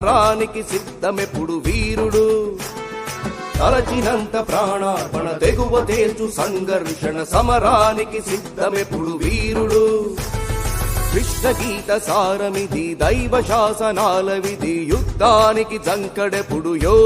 రానికి సిద్ధమెప్పుడు వీరుడు. తలచినంత ప్రాణార్పణ తెగువ తేల్చు సంఘర్షణ సమరానికి సిద్ధమెప్పుడు వీరుడు. కృష్ణ గీత సారమిది దైవ శాసనాల విధి యుద్ధానికి జంకడెప్పుడు యో